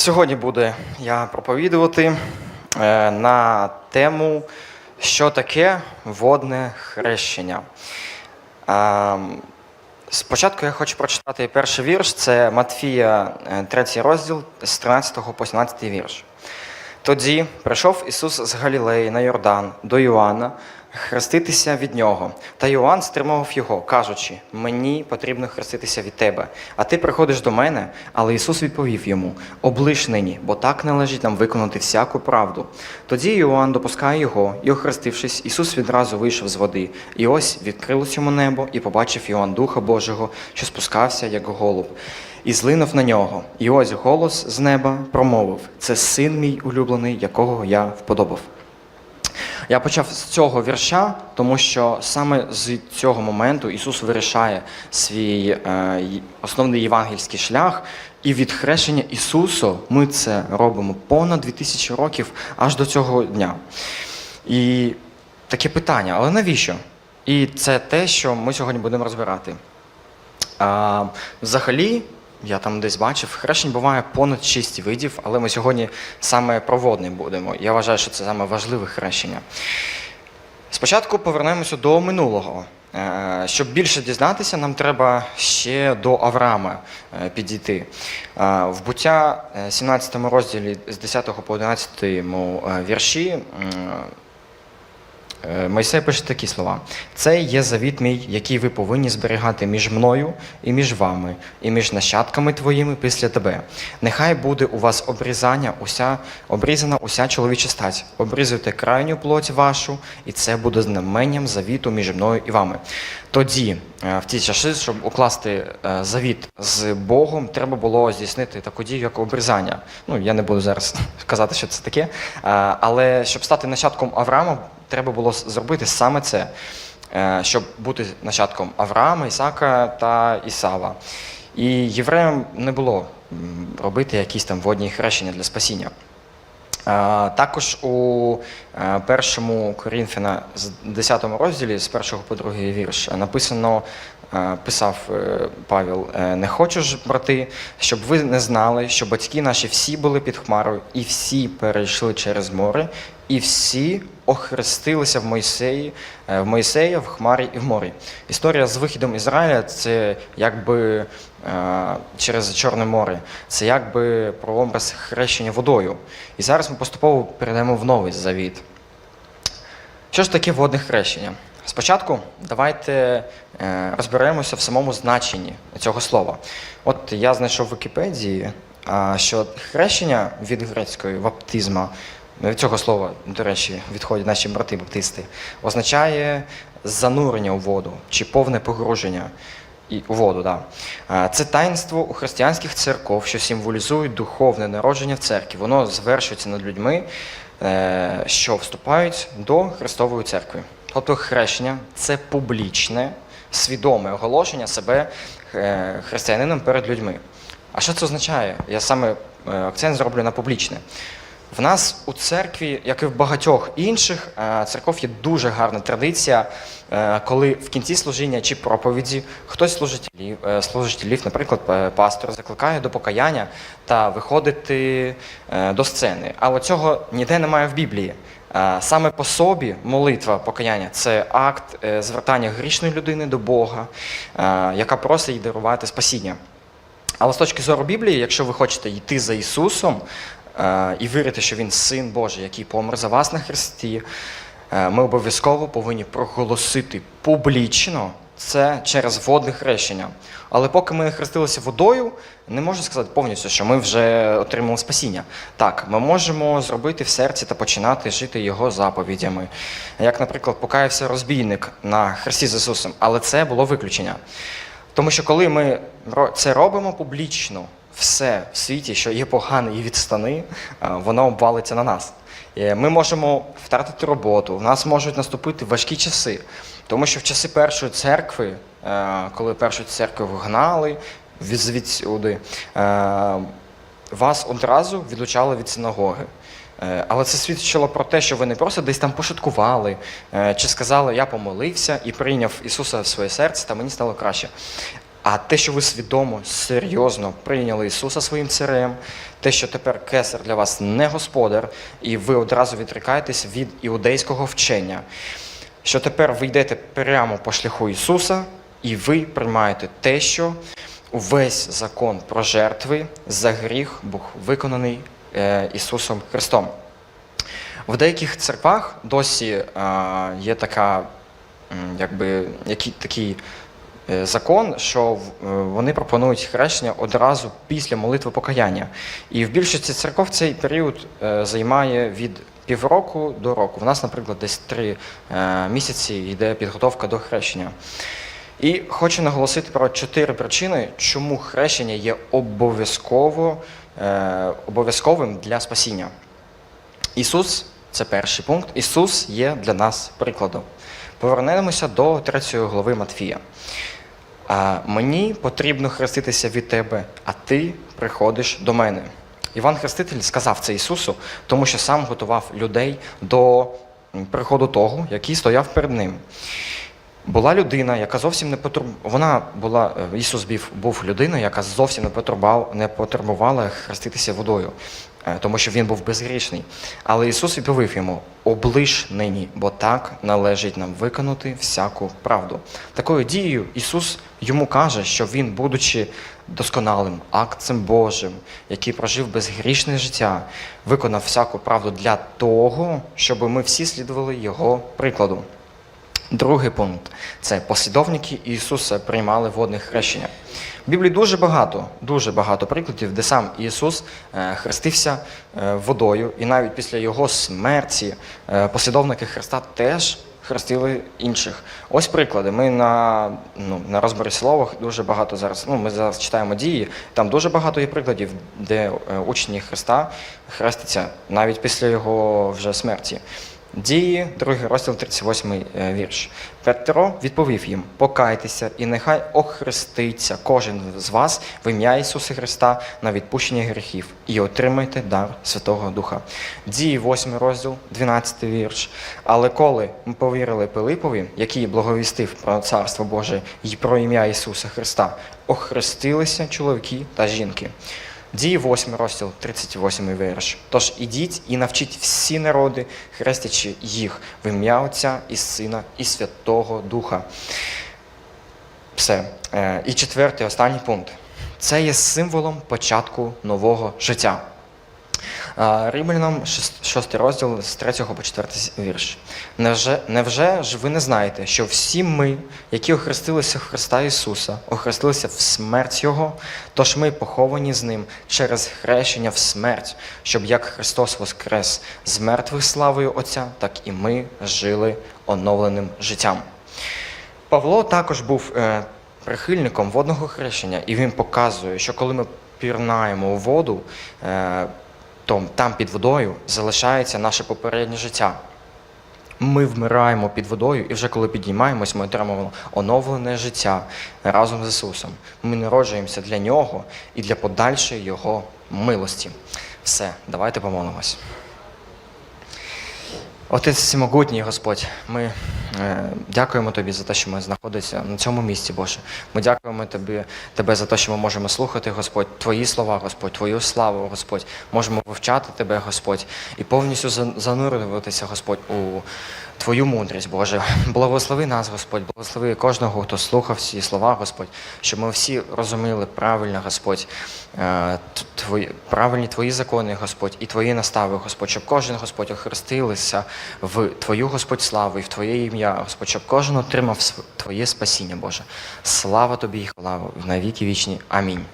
Сьогодні буде я проповідувати е, на тему, що таке водне хрещення. Е, Спочатку я хочу прочитати перший вірш, це Матфія, е, третій розділ з 13 по 17 вірш. Тоді прийшов Ісус з Галілеї на Йордан до Іоанна хреститися від нього. Та Йоанн стримував його, кажучи: Мені потрібно хреститися від тебе, а ти приходиш до мене. Але Ісус відповів йому: Облиш нині, бо так належить нам виконати всяку правду. Тоді Йоанн допускає його, і, охрестившись, Ісус відразу вийшов з води. І ось відкрилось йому небо, і побачив Йоанн Духа Божого, що спускався, як голуб. І злинув на нього. І ось голос з неба промовив: Це син мій улюблений, якого я вподобав. Я почав з цього вірша, тому що саме з цього моменту Ісус вирішає свій е, основний євангельський шлях, і від хрещення Ісусу ми це робимо понад 2000 років аж до цього дня. І таке питання: але навіщо? І це те, що ми сьогодні будемо розбирати. А, взагалі, я там десь бачив, хрещень буває понад 6 видів, але ми сьогодні саме про водне будемо. Я вважаю, що це саме важливе хрещення. Спочатку повернемося до минулого. Е, Щоб більше дізнатися, нам треба ще до Авраама е, підійти. Е, В буття е, 17 розділі з 10 по 11 е, вірші Мойсей пише такі слова: це є завіт мій, який ви повинні зберігати між мною і між вами, і між нащадками твоїми після тебе. Нехай буде у вас обрізання, уся обрізана уся чоловіча стать. Обрізуйте крайню плоть вашу, і це буде знаменням завіту між мною і вами. Тоді, е, в ті часи, щоб укласти е, завіт з Богом, треба було здійснити таку дію, як обрізання. Ну, я не буду зараз казати, що це таке. Е, Але щоб стати нащадком Авраама, треба було зробити саме це, е, щоб бути нащадком Авраама, Ісака та Ісава. І євреям не було робити якісь там водні хрещення для спасіння. Е, Також у е, першому Корінфяна з 10 розділі, з першого по другий вірш, написано, писав Павел, не хочу ж, брати, щоб ви не знали, що батьки наші всі були під хмарою, і всі перейшли через море, і всі охрестилися в Мойсеї, е, в Мойсея, в хмарі і в морі. Історія з вихідом Ізраїля це якби е, через Чорне море, це якби прообраз хрещення водою. І зараз ми поступово перейдемо в новий завіт. Що ж таке водне хрещення? Спочатку давайте е, розберемося в самому значенні цього слова. От я знайшов в Вікіпедії, що хрещення від грецької баптизма, від цього слова, до речі, відходять наші брати баптисти, означає занурення у воду чи повне погруження у воду. Да. Це таїнство у християнських церков, що символізує духовне народження в церкві. Воно звершується над людьми, е, що вступають до Христової церкви. Тобто хрещення це публічне, свідоме оголошення себе е, християнином перед людьми. А що це означає? Я саме е, акцент зроблю на публічне. В нас у церкві, як і в багатьох інших е, церков, є дуже гарна традиція, е, коли в кінці служіння чи проповіді хтось служителів, е, служителів, наприклад, пастор, закликає до покаяння та виходити до сцени. Але цього ніде немає в Біблії. Саме по собі молитва покаяння це акт звертання грішної людини до Бога, яка просить їй дарувати спасіння. Але з точки зору Біблії, якщо ви хочете йти за Ісусом і вірити, що Він син Божий, який помер за вас на Христі, е, ми обов'язково повинні проголосити публічно це через водне хрещення. Але поки ми не хрестилися водою, не можна сказати повністю, що ми вже отримали спасіння. Так, ми можемо зробити в серці та починати жити його заповідями. Як, наприклад, покаявся розбійник на хресті з Ісусом, але це було виключення. Тому що коли ми це робимо публічно, все в світі, що є погане і відстани, е, воно обвалиться на нас. Е, Ми можемо втратити роботу, в нас можуть наступити важкі часи. Тому що в часи першої церкви, е, коли першу церкву вгнали від звідсюди, вас одразу відлучали від синагоги. Але це свідчило про те, що ви не просто десь там пошуткували, чи сказали, я помолився і прийняв Ісуса в своє серце, та мені стало краще. А те, що ви свідомо, серйозно прийняли Ісуса своїм царем, те, що тепер кесар для вас не господар, і ви одразу відрікаєтесь від іудейського вчення, що тепер ви йдете прямо по шляху Ісуса, і ви приймаєте те, що увесь закон про жертви за гріх був виконаний е, Ісусом Христом. В деяких церквах досі е, є така, якби, який, такий е, закон, що е, вони пропонують хрещення одразу після молитви покаяння. І в більшості церков цей період е, займає від півроку до року. В нас, наприклад, десь три е, місяці йде підготовка до хрещення. І хочу наголосити про чотири причини, чому хрещення є обов'язково, е, обов'язковим для спасіння. Ісус це перший пункт. Ісус є для нас прикладом. Повернемося до третьої глави Матфія. Мені потрібно хреститися від тебе, а ти приходиш до мене. Іван Хреститель сказав це Ісусу, тому що сам готував людей до приходу того, який стояв перед ним. Була людина, яка зовсім не потреб... Вона була е, Ісус був, людина, яка зовсім не потребував, не потребувала хреститися водою, тому що він був безгрішний. Але Ісус відповів йому: облиш нині, бо так належить нам виконати всяку правду. Такою дією Ісус йому каже, що він, будучи досконалим акцем Божим, який прожив безгрішне життя, виконав всяку правду для того, щоб ми всі слідували Його прикладу. Другий пункт це послідовники Ісуса приймали водне хрещення. В Біблії дуже багато, дуже багато прикладів, де сам Ісус е, хрестився е, водою, і навіть після Його смерті е, послідовники Христа теж хрестили інших. Ось приклади. Ми на, ну, на розборі словах дуже багато зараз. Ну, ми зараз читаємо дії. Там дуже багато є прикладів, де учні Христа хрестяться навіть після його вже смерті. Дії, другий розділ, 38 е, вірш. Петро відповів їм: покайтеся, і нехай охреститься кожен з вас в ім'я Ісуса Христа на відпущення гріхів і отримайте дар Святого Духа. Дії, 8 розділ, 12 вірш. Але коли ми повірили Пилипові, який благовістив про Царство Боже і про ім'я Ісуса Христа, охрестилися чоловіки та жінки. Дії 8 розділ, 38 вірш. Тож ідіть і навчіть всі народи, хрестячи їх в ім'я Отця і Сина і Святого Духа. Все. Е, І четвертий, останній пункт. Це є символом початку нового життя. Римлянам 6 розділ з 3 по 4 вірш. Невже, невже ж ви не знаєте, що всі ми, які охрестилися в Христа Ісуса, охрестилися в смерть Його, тож ми поховані з Ним через хрещення в смерть, щоб як Христос воскрес з мертвих славою Отця, так і ми жили оновленим життям. Павло також був е, прихильником водного хрещення, і він показує, що коли ми пірнаємо у воду, е, то там під водою залишається наше попереднє життя. Ми вмираємо під водою, і вже коли підіймаємось, ми отримуємо оновлене життя разом з Ісусом. Ми народжуємося для Нього і для подальшої Його милості. Все, давайте помолимось. Отець всемогутній Господь, ми е, дякуємо Тобі за те, що ми знаходимося на цьому місці, Боже. Ми дякуємо Тобі, Тебе за те, що ми можемо слухати, Господь, Твої слова, Господь, Твою славу, Господь. Можемо вивчати Тебе, Господь, і повністю за- занурюватися, Господь, у Твою мудрість, Боже. Благослови нас, Господь, благослови кожного, хто слухав ці слова, Господь, щоб ми всі розуміли правильно, Господь, е, твої, правильні Твої закони, Господь, і Твої настави, Господь, щоб кожен, Господь, охрестилися в Твою, Господь, славу і в Твоє ім'я, Господь, щоб кожен отримав Твоє спасіння, Боже. Слава Тобі і хвала навіки вічні. Амінь.